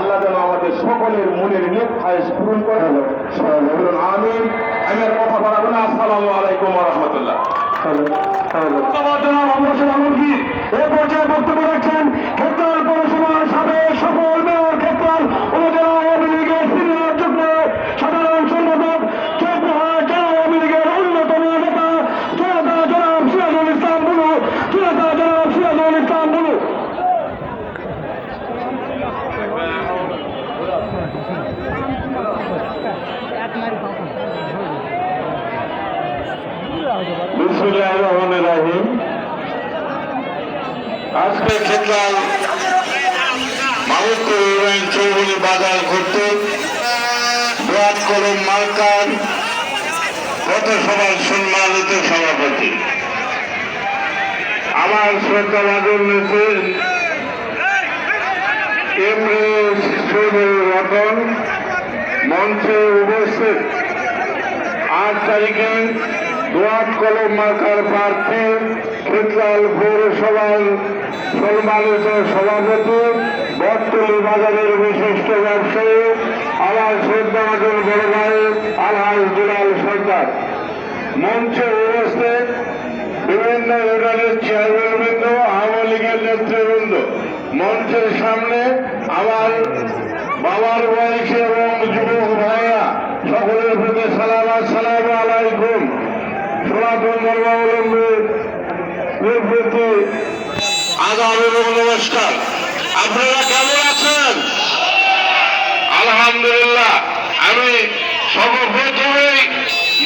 আল্লাহ যেন আমাদের সকলের মনের নেক খায়স পূরণ করে বলুন আমি আমি আর কথা বাড়াবো না। আসসালামু আলাইকুম রহমতুল্লাহ। এ পর্যায়ে আজকে খেতলাল মাহমুদপুর ইউনিয়ন চৌবনি বাজার ঘুরতে। ব্রাত কলম মার্কার পথসভার সম্মানিত সভাপতি। আমার শ্রদ্ধা বাদল নেত্রী এমএস চৌধুরী রতন। মঞ্চে উপস্থিত। আট তারিখে দোয়াত কলম মার্কার প্রার্থী ক্ষেত্রাল পৌরসভার সম্মানিত সভাপতি, বটতলি বাজারের বিশিষ্ট ব্যবসায়ী আমার শ্রদ্ধাভাজন বড় ভাই, আলহাজ দুলাল সরকার মঞ্চে উপস্থিত বিভিন্ন ইউনিয়নের চেয়ারম্যানবৃন্দ, আওয়ামী লীগের নেতৃবৃন্দ। মঞ্চের সামনে আমার বাবার বয়সী এবং যুবক ভাইয়া সকলের প্রতি সালাম আসসালাম আলাইকুম নমস্কার। আপনারা কেমন আছেন? আলহামদুলিল্লাহ। আমি সর্বপ্রথমেই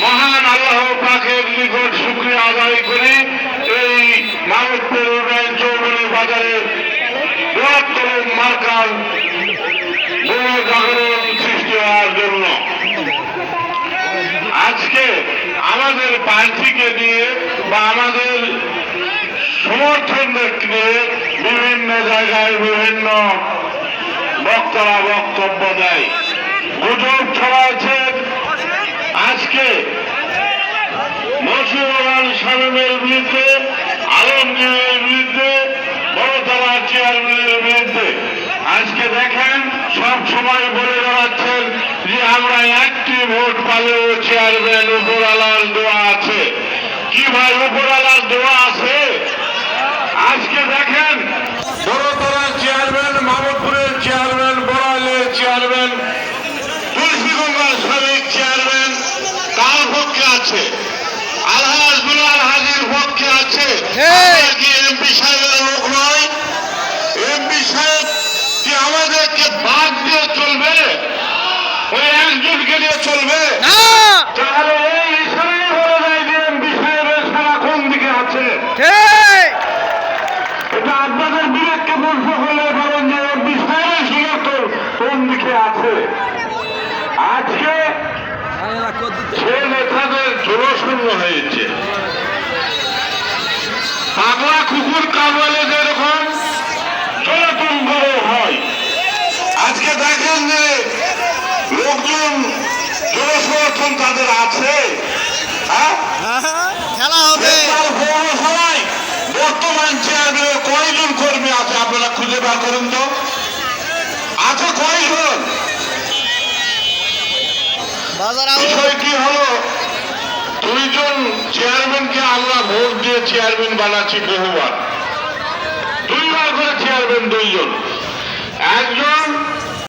মহান আল্লাহ পাকের নিকট শুক্রিয়া আদায় করি এই মানবপুর উন্নয়ন চৌমনি বাজারের বৃহত্তর মার্কার আমাদের দিয়ে বা আমাদের সমর্থনদের নিয়ে বিভিন্ন জায়গায় বিভিন্ন বক্তারা বক্তব্য দেয়। গুজব ছড়াচ্ছে। আজকে মসিউর শামীমের বিরুদ্ধে, আলমগীরের বিরুদ্ধে, বড়তলা চেয়ারম্যানের বিরুদ্ধে। আজকে দেখেন, সব সময় বলে বেড়াচ্ছেন যে আমরা ভোট পালেও চেয়ারম্যান উপরালার দোয়া আছে। কি ভাই উপরালার দোয়া আছে আজকে দেখেন বড়তলার চেয়ারম্যান মামদপুরের চেয়ারম্যান বড়াইলের চেয়ারম্যান তুলসীগঙ্গার সাবেক চেয়ারম্যান কার পক্ষে আছে আলহাজ দুলাল হাজির পক্ষে আছে আমরা কি এমপি সাহেবের লোক নয় এমপি সাহেব কি আমাদেরকে বাদ দিয়ে চলবে ওই একজনকে নিয়ে চলবে তাহলে এই হিসাবেই বলা যায় যে এমপি সাহেবের সারা কোন দিকে আছে এটা আপনাদের বিবেককে বলতে হলে বলেন যে এমপি সাহেবের সমর্থন কোন দিকে আছে? আজকে সে নেতাদের জনশূন্য হয়েছে। পাগলা কুকুর কামড়ালে যেরকম জনতুঙ্গ হয়। আজকে দেখেন যে লোকজন জনসমর্থন তাদের আছে। হ্যাঁ? খেলা হবে। তার পৌরসভায় বর্তমান চেয়ারম্যানে কয়জন কর্মী আছে? আপনারা খুঁজে বার করুন তো। আছে কয়জন? বিষয় কি হলো? দুইজন চেয়ারম্যানকে আমরা ভোট দিয়ে চেয়ারম্যান বানাচ্ছি বহুবার। দুইবার করে চেয়ারম্যান দুইজন।